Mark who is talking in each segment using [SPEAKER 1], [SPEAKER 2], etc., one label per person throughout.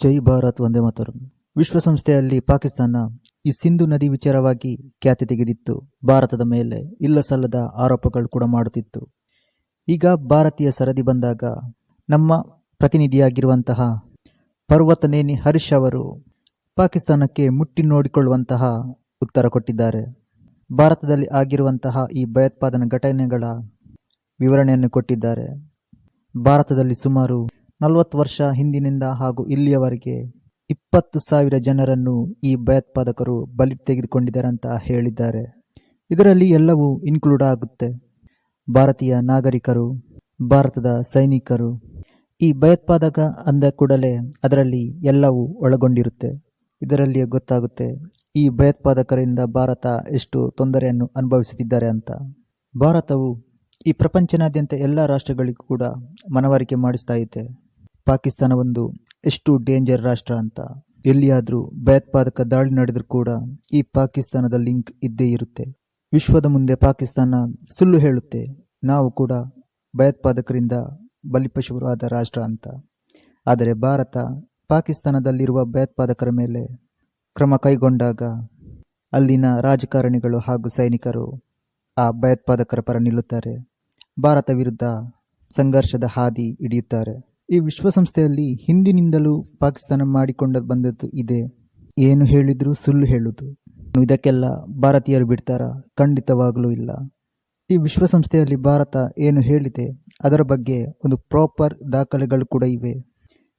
[SPEAKER 1] ಜೈ ಭಾರತ್ ಒಂದೇ ಮಾತರಂ. ವಿಶ್ವಸಂಸ್ಥೆಯಲ್ಲಿ ಪಾಕಿಸ್ತಾನ ಈ ಸಿಂಧು ನದಿ ವಿಚಾರವಾಗಿ ಖ್ಯಾತಿ ತೆಗೆದಿತ್ತು. ಭಾರತದ ಮೇಲೆ ಇಲ್ಲ ಸಲ್ಲದ ಆರೋಪಗಳು ಕೂಡ ಮಾಡುತ್ತಿತ್ತು. ಈಗ ಭಾರತೀಯ ಸರದಿ ಬಂದಾಗ ನಮ್ಮ ಪ್ರತಿನಿಧಿಯಾಗಿರುವಂತಹ ಪರ್ವತನೇನಿ ಹರೀಶ್ ಅವರು ಪಾಕಿಸ್ತಾನಕ್ಕೆ ಮುಟ್ಟಿ ನೋಡಿಕೊಳ್ಳುವಂತಹ ಉತ್ತರ ಕೊಟ್ಟಿದ್ದಾರೆ. ಭಾರತದಲ್ಲಿ ಆಗಿರುವಂತಹ ಈ ಭಯೋತ್ಪಾದನಾ ಘಟನೆಗಳ ವಿವರಣೆಯನ್ನು ಕೊಟ್ಟಿದ್ದಾರೆ. ಭಾರತದಲ್ಲಿ ಸುಮಾರು ನಲವತ್ತು ವರ್ಷ ಹಿಂದಿನಿಂದ ಹಾಗೂ ಇಲ್ಲಿಯವರೆಗೆ ಇಪ್ಪತ್ತು ಸಾವಿರ ಜನರನ್ನು ಈ ಭಯೋತ್ಪಾದಕರು ಬಲಿ ತೆಗೆದುಕೊಂಡಿದ್ದಾರೆ ಅಂತ ಹೇಳಿದ್ದಾರೆ. ಇದರಲ್ಲಿ ಎಲ್ಲವೂ ಇನ್ಕ್ಲೂಡ್ ಆಗುತ್ತೆ. ಭಾರತೀಯ ನಾಗರಿಕರು, ಭಾರತದ ಸೈನಿಕರು, ಈ ಭಯೋತ್ಪಾದಕ ಅಂದ ಕೂಡಲೇ ಅದರಲ್ಲಿ ಎಲ್ಲವೂ ಒಳಗೊಂಡಿರುತ್ತೆ. ಇದರಲ್ಲಿಯೇ ಗೊತ್ತಾಗುತ್ತೆ, ಈ ಭಯೋತ್ಪಾದಕರಿಂದ ಭಾರತ ಎಷ್ಟು ತೊಂದರೆಯನ್ನು ಅನುಭವಿಸುತ್ತಿದ್ದಾರೆ ಅಂತ. ಭಾರತವು ಈ ಪ್ರಪಂಚನಾದ್ಯಂತ ಎಲ್ಲ ರಾಷ್ಟ್ರಗಳಿಗೂ ಕೂಡ ಮನವರಿಕೆ ಮಾಡಿಸ್ತಾ ಇದೆ. ಪಾಕಿಸ್ತಾನ ಒಂದು ಎಷ್ಟು ಡೇಂಜರ್ ರಾಷ್ಟ್ರ ಅಂತ ಎಲ್ಲಿಯಾದರೂ ಭಯೋತ್ಪಾದಕ ದಾಳಿ ನಡೆದರೂ ಕೂಡ ಈ ಪಾಕಿಸ್ತಾನದ ಲಿಂಕ್ ಇದ್ದೇ ಇರುತ್ತೆ. ವಿಶ್ವದ ಮುಂದೆ ಪಾಕಿಸ್ತಾನ ಸುಳ್ಳು ಹೇಳುತ್ತೆ. ನಾವು ಕೂಡ ಭಯೋತ್ಪಾದಕರಿಂದ ಬಲಿಪಶುವಾದ ರಾಷ್ಟ್ರ ಅಂತ. ಆದರೆ ಭಾರತ ಪಾಕಿಸ್ತಾನದಲ್ಲಿರುವ ಭಯೋತ್ಪಾದಕರ ಮೇಲೆ ಕ್ರಮ ಕೈಗೊಂಡಾಗ ಅಲ್ಲಿನ ರಾಜಕಾರಣಿಗಳು ಹಾಗೂ ಸೈನಿಕರು ಆ ಭಯೋತ್ಪಾದಕರ ಪರ ನಿಲ್ಲುತ್ತಾರೆ. ಭಾರತ ವಿರುದ್ಧ ಸಂಘರ್ಷದ ಹಾದಿ ಹಿಡಿಯುತ್ತಾರೆ. ಈ ವಿಶ್ವಸಂಸ್ಥೆಯಲ್ಲಿ ಹಿಂದಿನಿಂದಲೂ ಪಾಕಿಸ್ತಾನ ಮಾಡಿಕೊಂಡು ಬಂದದ್ದು ಇದೆ. ಏನು ಹೇಳಿದ್ರು ಸುಳ್ಳು ಹೇಳುವುದು ಇದಕ್ಕೆಲ್ಲ ಭಾರತೀಯರು ಬಿಡ್ತಾರಾ? ಖಂಡಿತವಾಗಲೂ ಇಲ್ಲ. ಈ ವಿಶ್ವಸಂಸ್ಥೆಯಲ್ಲಿ ಭಾರತ ಏನು ಹೇಳಿದೆ, ಅದರ ಬಗ್ಗೆ ಒಂದು ಪ್ರಾಪರ್ ದಾಖಲೆಗಳು ಕೂಡ ಇವೆ.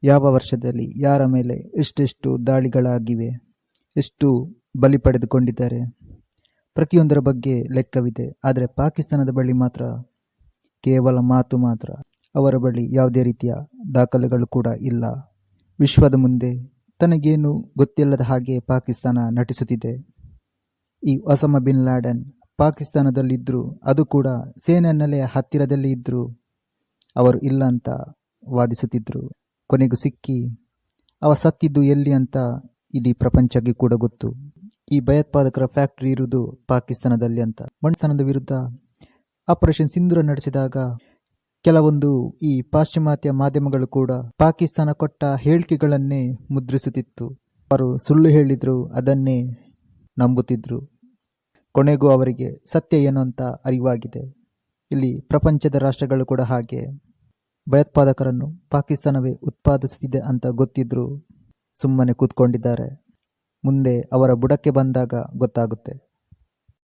[SPEAKER 1] ಯಾವ ವರ್ಷದಲ್ಲಿ ಯಾರ ಮೇಲೆ ಎಷ್ಟೆಷ್ಟು ದಾಳಿಗಳಾಗಿವೆ, ಎಷ್ಟು ಬಲಿ ಪಡೆದುಕೊಂಡಿದ್ದಾರೆ, ಪ್ರತಿಯೊಂದರ ಬಗ್ಗೆ ಲೆಕ್ಕವಿದೆ. ಆದರೆ ಪಾಕಿಸ್ತಾನದ ಬಳಿ ಮಾತ್ರ ಕೇವಲ ಮಾತು ಮಾತ್ರ. ಅವರ ಬಳಿ ಯಾವುದೇ ರೀತಿಯ ದಾಖಲೆಗಳು ಕೂಡ ಇಲ್ಲ. ವಿಶ್ವದ ಮುಂದೆ ತನಗೇನು ಗೊತ್ತಿಲ್ಲದ ಹಾಗೆ ಪಾಕಿಸ್ತಾನ ನಟಿಸುತ್ತಿದೆ. ಈ ಒಸಮ ಬಿನ್ ಲಾಡನ್ ಪಾಕಿಸ್ತಾನದಲ್ಲಿದ್ದರೂ ಅದು ಕೂಡ ಸೇನೆ ನೆಲೆಯ ಹತ್ತಿರದಲ್ಲಿ ಇದ್ದರೂ ಅವರು ಇಲ್ಲ ಅಂತ ವಾದಿಸುತ್ತಿದ್ದರು ಕೊನೆಗೂ ಸಿಕ್ಕಿ, ಅವ ಸತ್ತಿದ್ದು ಎಲ್ಲಿ ಅಂತ ಇಡೀ ಪ್ರಪಂಚಕ್ಕೆ ಕೂಡ ಗೊತ್ತು. ಈ ಭಯೋತ್ಪಾದಕರ ಫ್ಯಾಕ್ಟರಿ ಇರುವುದು ಪಾಕಿಸ್ತಾನದಲ್ಲಿ ಅಂತ. ಪಾಕಿಸ್ತಾನದ ವಿರುದ್ಧ ಆಪರೇಷನ್ ಸಿಂಧೂರ ನಡೆಸಿದಾಗ ಕೆಲವೊಂದು ಈ ಪಾಶ್ಚಿಮಾತ್ಯ ಮಾಧ್ಯಮಗಳು ಕೂಡ ಪಾಕಿಸ್ತಾನ ಕೊಟ್ಟ ಹೇಳಿಕೆಗಳನ್ನೇ ಮುದ್ರಿಸುತ್ತಿತ್ತು. ಅವರು ಸುಳ್ಳು ಹೇಳಿದ್ರು, ಅದನ್ನೇ ನಂಬುತ್ತಿದ್ರು. ಕೊನೆಗೂ ಅವರಿಗೆ ಸತ್ಯ ಏನು ಅಂತ ಅರಿವಾಗಿದೆ. ಇಲ್ಲಿ ಪ್ರಪಂಚದ ರಾಷ್ಟ್ರಗಳು ಕೂಡ ಹಾಗೆ. ಭಯೋತ್ಪಾದಕರನ್ನು ಪಾಕಿಸ್ತಾನವೇ ಉತ್ಪಾದಿಸುತ್ತಿದೆ ಅಂತ ಗೊತ್ತಿದ್ರೂ ಸುಮ್ಮನೆ ಕೂತ್ಕೊಂಡಿದ್ದಾರೆ. ಮುಂದೆ ಅವರ ಬುಡಕ್ಕೆ ಬಂದಾಗ ಗೊತ್ತಾಗುತ್ತೆ.